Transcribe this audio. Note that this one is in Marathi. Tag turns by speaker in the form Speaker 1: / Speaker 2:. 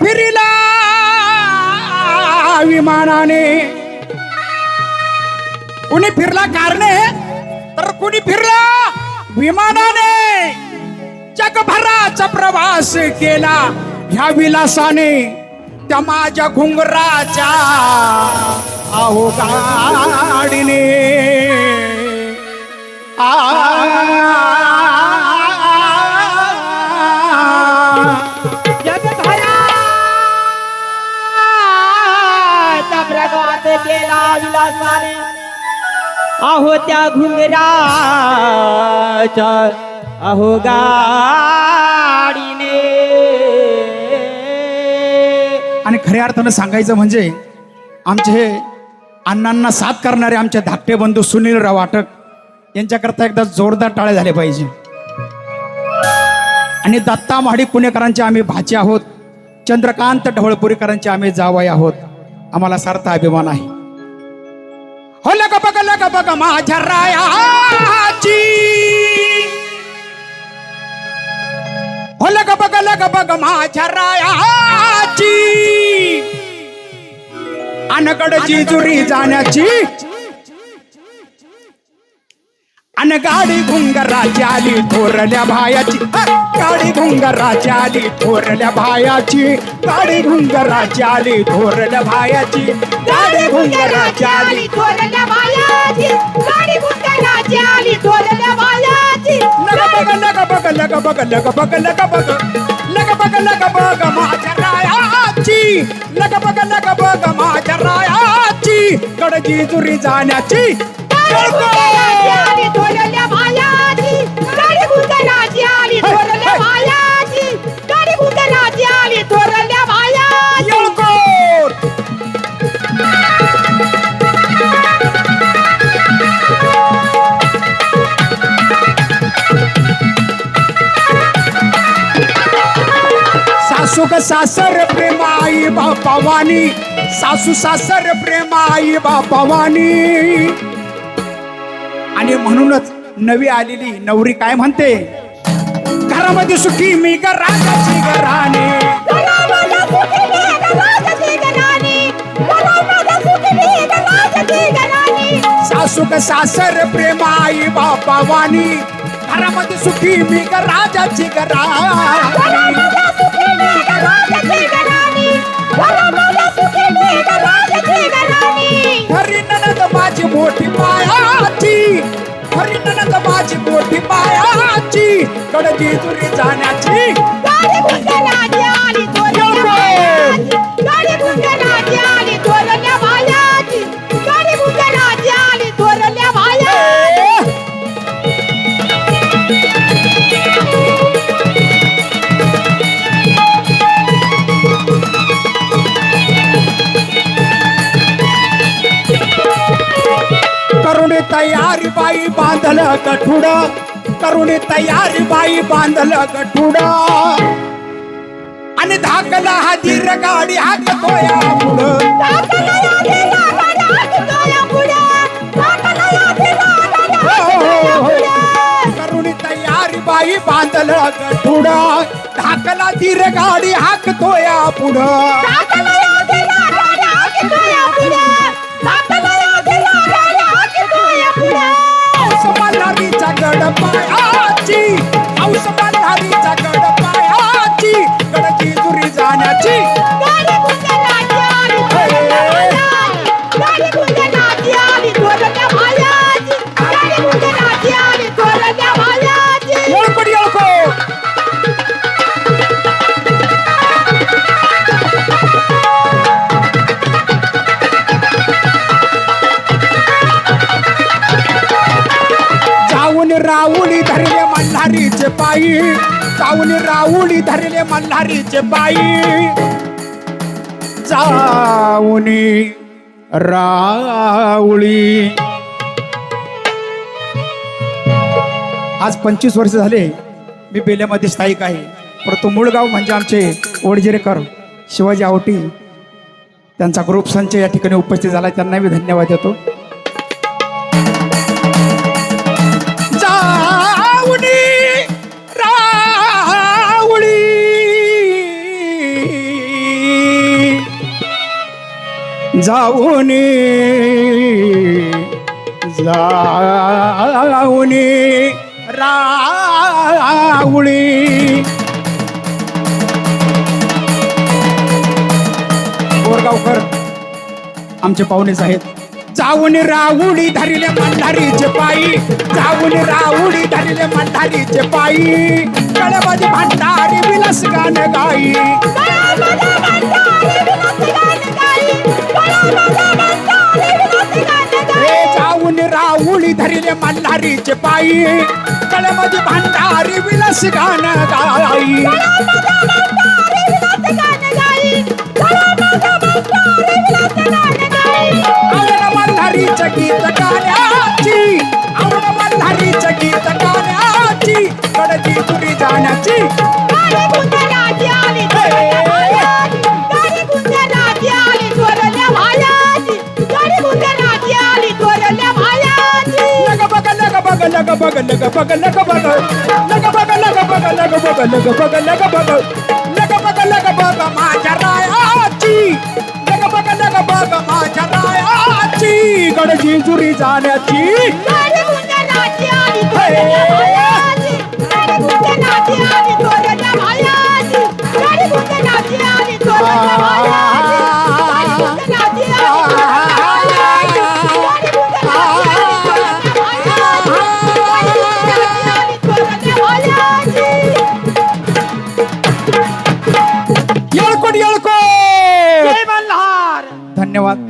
Speaker 1: फिरिला विमानाने. कुणी फिरला कारणे तर कुणी फिरला विमानाने. जगभराचा प्रवास केला ह्या विलासाने. त्या माझ्या घुंगराच्या आहो गाडीने.
Speaker 2: आ आहो त्या घुंगराच्या अहो गाडीने.
Speaker 1: आणि खऱ्या अर्थानं सांगायचं म्हणजे आमचे हे अण्णांना साथ करणारे आमचे धाकटे बंधू सुनील आटक यांच्याकरता एकदा जोरदार टाळे झाले पाहिजे. आणि दत्ता महाडी पुणेकरांचे आम्ही भाचे आहोत. चंद्रकांत ढवळपुरीकरांचे आम्ही जावई आहोत. आम्हाला सार्थ अभिमान आहे. हो लग बग लग बग माझ्या रायाची. हो लग बग लग बग माझ्या रायाची. अनगडची जुरी जाण्याची. अन गाडी घुंगराची आली थोरल्या भायाची. गाडी घुंगराची आली थोरल्या भायाची. गाडी घुंगराची आली थोरल्या भायाची. गाडी घुंगराची आली
Speaker 2: थोरल्या
Speaker 1: बग लग बग लग बग लग बग लग बग लग बग माझ्या रायाची लग बग लग बग माझ्या रायाची कडची जुरी जाण्याची ग सासर प्रेमाई बापावानी सासू सासर प्रेमाई बापावानी. आणि म्हणूनच नवी आलेली नवरी काय म्हणते? घरामध्ये सुखी मी राजाची
Speaker 2: मला सुखी सुखी
Speaker 1: सासर प्रेमाई बापावानी घरामध्ये सुखी मी राजाची ग
Speaker 2: आली थोरल्या बायाची.
Speaker 1: करुणे तयारी बाई बांधल गठुड करून तयारी बाई बांधल गठुड. आणि धाकला हा दीर गाडी हाकतोया पुढं. हो, हो, हो, करुणी तयारी बाई बांधल गठुड. धाकला दीर गाडी हाकतोया पुढं. राऊली धरले मल्हारीचे पायी. चावली राऊली धरले मल्हारीचे पायी. चाऊनी राऊळी आज पंचवीस वर्ष झाले मी बेल्यामध्ये स्थायिक आहे. परंतु मूळ गाव म्हणजे आमचे ओडजिरेकर शिवाजी आवटी. त्यांचा ग्रुप संच या ठिकाणी उपस्थित झाला. त्यांना मी धन्यवाद देतो. जाऊन जाऊन राऊळी बोरगावकर आमचे पाहुणेच आहेत जाऊन राऊडी धरिले मंधारीचे पायी जाऊन राऊडी धरिले मंधारीचे पायी. गळ्यामध्ये भांडारी विलास गाण गाई राऊडी धरिले मल्हारीचे पायी. कळमधी भांडारी विलास गाण गाई. आवड गीत गाण्याची आवड मल्हारीचं गीत गाण्याची कडची तुरी जाण्याची. लग बग लग बग लग बग लग बग लग बग लग बग लग बग लग बग लग बग लग बग लग बग माझ्या रायाची लग बग लग बग माझ्या रायाची कडची तुरी जाण्याची येळकोट येळकोट धन्यवाद.